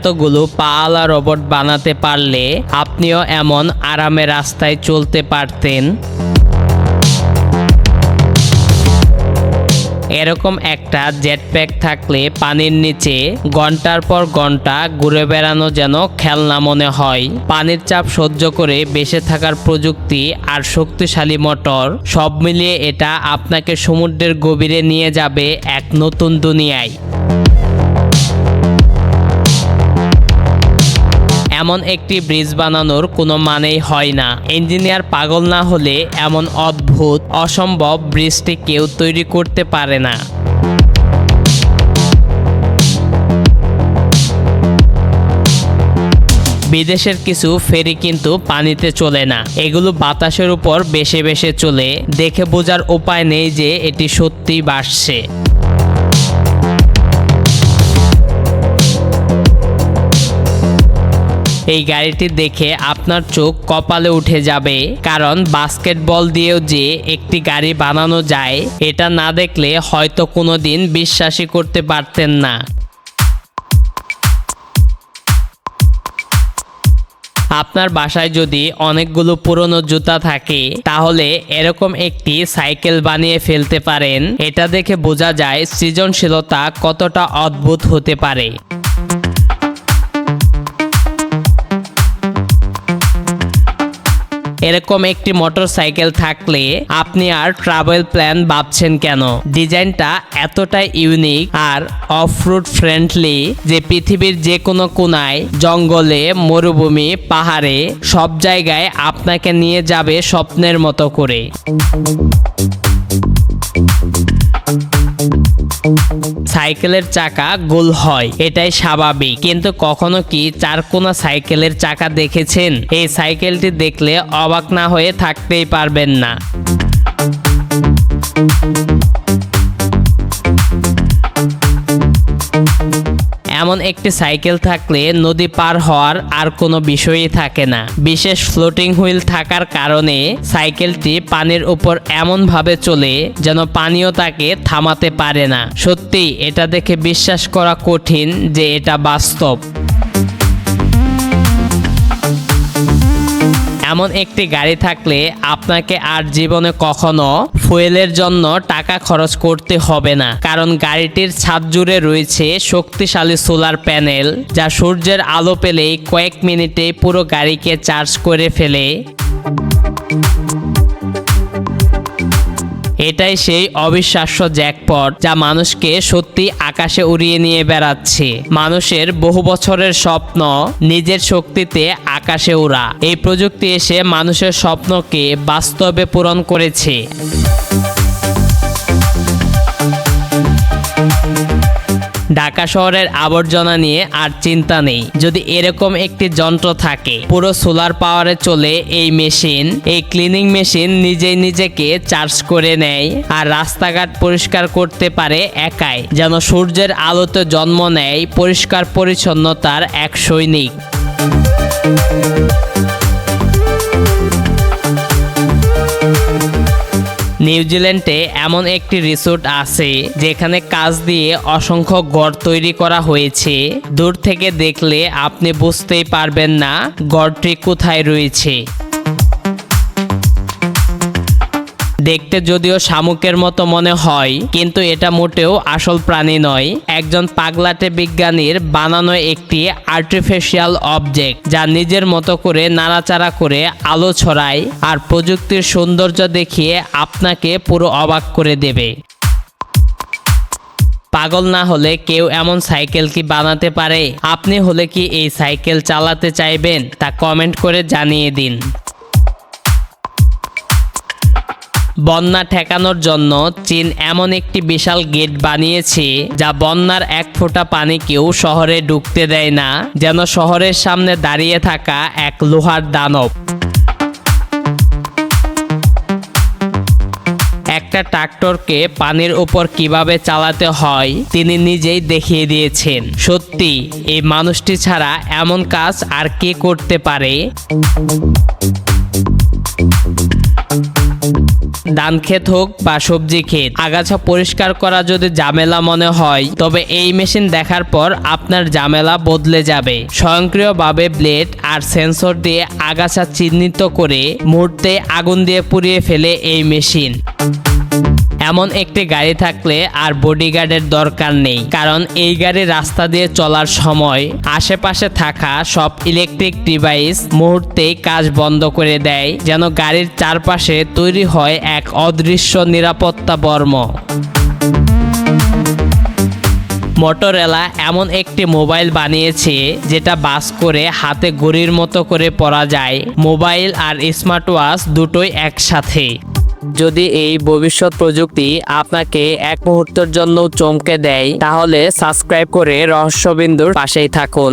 এতগুলো পালা রোবট বানাতে পারলে আপনিও এমন আরামে রাস্তায় চলতে পারতেন। এরকম একটা জেট প্যাক থাকলে পানির নিচে ঘণ্টার পর ঘণ্টা ঘুরে বেড়ানো যেন খেলনা মনে হয়। পানির চাপ সহ্য করে বেঁচে থাকার প্রযুক্তি আর শক্তিশালী মোটর, সব মিলিয়ে এটা আপনাকে সমুদ্রের গভীরে নিয়ে যাবে এক নতুন দুনিয়ায়। এমন একটি ব্রিজ বানানোর কোনো মানেই হয় না। ইঞ্জিনিয়ার পাগল না হলে এমন অদ্ভুত, অসম্ভব ব্রিজটি কেউ তৈরি করতে পারে না। বিদেশের কিছু ফেরি কিন্তু পানিতে চলে না। এগুলো বাতাসের উপর বেশে বেশে চলে। দেখে বোঝার উপায় নেই যে এটি সত্যিই বাসছে এই গাড়িটি দেখে আপনার চোখ কপালে উঠে যাবে। কারণ বাস্কেটবল দিয়েও যে একটি গাড়ি বানানো যায়, এটা না দেখলে হয়তো কোনো দিন বিশ্বাসই করতে পারতেন না। আপনার বাসায় যদি অনেকগুলো পুরনো জুতা থাকে, তাহলে এরকম একটি সাইকেল বানিয়ে ফেলতে পারেন। এটা দেখে বোঝা যায় সৃজনশীলতা কতটা অদ্ভুত হতে পারে। এরকম একটি মোটর সাইকেল থাকলে আপনি আর ট্রাভেল প্ল্যান ভাবছেন কেন? ডিজাইনটা এতটাই ইউনিক আর অফ রুট ফ্রেন্ডলি যে পৃথিবীর যে কোনো কোনায়, জঙ্গলে, মরুভূমি, পাহাড়ে সব জায়গায় আপনাকে নিয়ে যাবে স্বপ্নের মতো করে। সাইকেলের চাকা গোল হয়, এটাই স্বাভাবিক। কিন্তু কখনো কি চার চারকোনা সাইকেলের চাকা দেখেছেন? এই সাইকেলটি দেখলে অবাক না হয়ে থাকতেই পারবেন না। এমন একটি সাইকেল থাকলে নদী পার হওয়ার আর কোনো বিষয়ই থাকে না। বিশেষ ফ্লোটিং হুইল থাকার কারণে সাইকেলটি পানির উপর এমনভাবে চলে যেন পানিও তাকে থামাতে পারে না। সত্যি এটা দেখে বিশ্বাস করা কঠিন যে এটা বাস্তব। এমন একটি গাড়ি থাকলে আপনাকে আর জীবনে কখনো ফুয়েলের জন্য টাকা খরচ করতে হবে না। কারণ গাড়িটির ছাদ জুড়ে রয়েছে শক্তিশালী সোলার প্যানেল, যা সূর্যের আলো পেলেই কয়েক মিনিটে পুরো গাড়িকে চার্জ করে ফেলে। এটাই সেই অবিশ্বাস্য জ্যাকপট যা মানুষকে সত্যি আকাশে উড়িয়ে নিয়ে বেড়াচ্ছে। মানুষের বহু বছরের স্বপ্ন নিজের শক্তিতে আকাশে উড়া এই প্রযুক্তি এসে মানুষের স্বপ্নকে বাস্তবে পূরণ করেছে। ঢাকা শহরের আবর্জনা নিয়ে আর চিন্তা নেই। যদি এরকম একটি যন্ত্র থাকে, পুরো সোলার পাওয়ারে চলে এই মেশিন, এই ক্লিনিং মেশিন নিজেই নিজেকে চার্জ করে নেয় আর রাস্তাঘাট পরিষ্কার করতে পারে একাই, যেন সূর্যের আলোতে জন্ম নেয় পরিষ্কার পরিচ্ছন্নতার এক সৈনিক। নিউজিল্যান্ডে এমন একটি রিসোর্ট আছে যেখানে কাজ দিয়ে অসংখ্য গড় তৈরি করা হয়েছে। দূর থেকে দেখলে আপনি বুঝতেই পারবেন না গড়টি কোথায় রয়েছে। দেখতে যদিও শামুকের মতো মনে হয়, কিন্তু এটা মোটেও আসল প্রাণী নয়। একজন পাগলাটে বিজ্ঞানীর বানানো একটি আর্টিফিশিয়াল অবজেক্ট যা নিজের মতো করে নাড়াচাড়া করে আলো ছড়ায় আর প্রযুক্তির সৌন্দর্য দেখিয়ে আপনাকে পুরো অবাক করে দেবে। পাগল না হলে কেউ এমন সাইকেল কি বানাতে পারে? আপনি হলে কি এই সাইকেল চালাতে চাইবেন? তা কমেন্ট করে জানিয়ে দিন। বন্যা ঠেকানোর জন্য চীন এমন একটি বিশাল গেট বানিয়েছে যা বন্যার এক ফোঁটা পানিকেও শহরে ঢুকতে দেয় না, যেন শহরের সামনে দাঁড়িয়ে থাকা এক লোহার দানব। একটা ট্রাক্টরকে পানির উপর কীভাবে চালাতে হয়, তিনি নিজেই দেখিয়ে দিয়েছেন। সত্যি, এই মানুষটি ছাড়া এমন কাজ আর কে করতে পারে? ধান ক্ষেত হোক বা সবজি ক্ষেত, আগাছা পরিষ্কার করা যদি ঝামেলা মনে হয়, তবে এই মেশিন দেখার পর আপনার ঝামেলা বদলে যাবে। স্বয়ংক্রিয়ভাবে ব্লেড আর সেন্সর দিয়ে আগাছা চিহ্নিত করে মুহূর্তে আগুন দিয়ে পুড়িয়ে ফেলে এই মেশিন। এমন একটি গাড়ি থাকলে আর বডিগার্ডের দরকার নেই। কারণ এই গাড়ি রাস্তা দিয়ে চলার সময় আশেপাশে থাকা সব ইলেকট্রিক ডিভাইস মুহূর্তেই কাজ বন্ধ করে দেয়, যেন গাড়ির চারপাশে তৈরি হয় এক অদৃশ্য নিরাপত্তা বর্ম। মোটরোলা এমন একটি মোবাইল বানিয়েছে, যেটা বাস করে হাতে ঘড়ির মতো করে পরা যায়। মোবাইল আর স্মার্ট ওয়াচ দুটোই একসাথে। যদি এই ভবিষ্যৎ প্রযুক্তি আপনাকে এক মুহূর্তের জন্য চমকে দেয়, তাহলে সাবস্ক্রাইব করে রহস্যবিন্দুর পাশেই থাকুন।